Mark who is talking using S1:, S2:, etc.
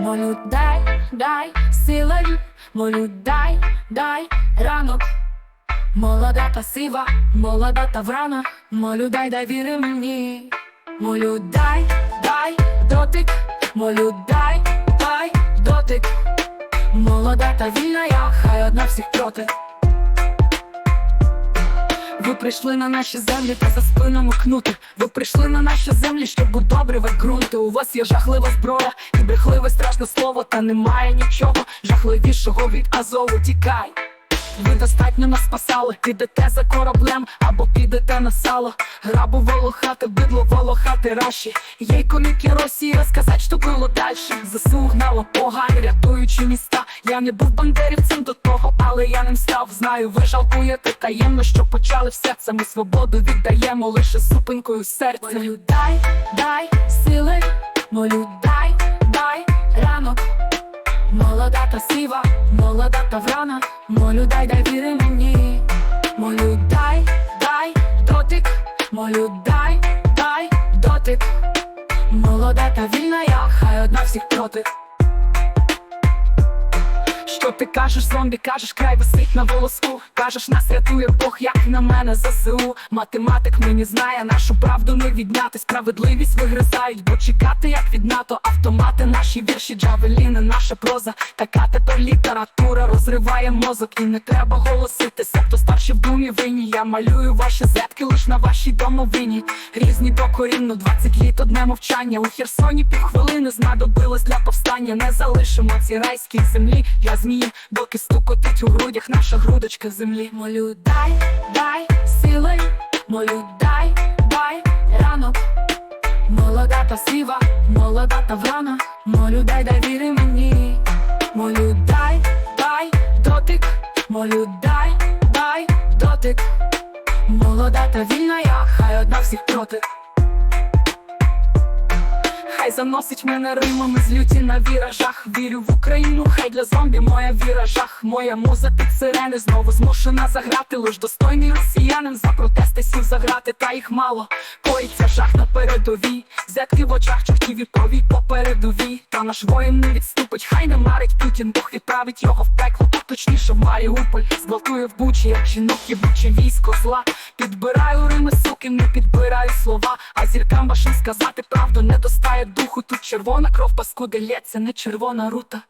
S1: Молю, дай, дай силою, молю, дай, дай ранок. Молода та сива, молода та врана, молю, дай, дай віри мені. Молю, дай, дай дотик, молю, дай, дай дотик. Молода та вільна, я хай одна всіх проти. Ви прийшли на наші землі та за спинами кнути. Ви прийшли на наші землі, щоб удобрювати ґрунти. У вас є жахлива зброя і брехливе страшне слово, та немає нічого жахливішого від Азову. Тікай. Ви достатньо нас спасали, підете за кораблем або підете на сало. Грабу волохати, бидло волохати раші. Є й коміки Росії сказать, що було дальше. ЗСУ гнало погань, рятуючи міста. Я не був бандерівцем до того, але я ним став. Знаю, ви жалкуєте таємно, що почали все це. Ми свободу віддаємо лише зупинкою серця. Молю, дай, дай сили, молю, дай, дай ранок. Молода та сива, молода та врана, молю, дай, дай віри мені, молю, дай, дай дотик, молю, дай, дай дотик, молода та вільна, я хай одна всіх проти. Що ти кажеш, зомбі, кажеш, край висить на волоску. Кажеш, нас рятує Бог, як на мене ЗСУ Математик мені знає, нашу правду не відняти. Справедливість вигризають, бо чекати, як від НАТО. Автомати, наші вірші, джавеліни, наша проза. Така тепер література розриває мозок. І не треба голоситися, хто старші в думі винні. Я малюю ваші зетки лиш на вашій домовині. Різні докорінно, 20 літ одне мовчання. У Херсоні півхвилини знадобилось для повстання. Не залишимо ці райські землі для змії, доки стукотить у грудях наша грудочка землі. Молю, дай, дай сили, молю, дай, дай ранок. Молода та сива, молода та врана, молю, дай, дай віри мені. Молю, дай, дай дотик, молю, дай, дай дотик. Молода та вільна, я хай одна всіх проти. Хай заносить мене римами злюті на віражах. Вірю в Україну, хай для зомбі моя віра жах. Моя муза під сирени знову змушена заграти. Лиш достойний росіянин за протести сів заграти, та їх мало. Коїться жах на передовій Зетки в очах чортів і повій по Та наш воїн не відступить, хай не марить Путін, Бог відправить його в пекло, а точніше в Маріуполь. Зґвалтує в бучі, як жінок єбуче військо зла. Підбираю рими, суки, не підбираю слова. А зіркам вашим сказати правду не достає духу. Тут червона кров паскуди лється, не червона рута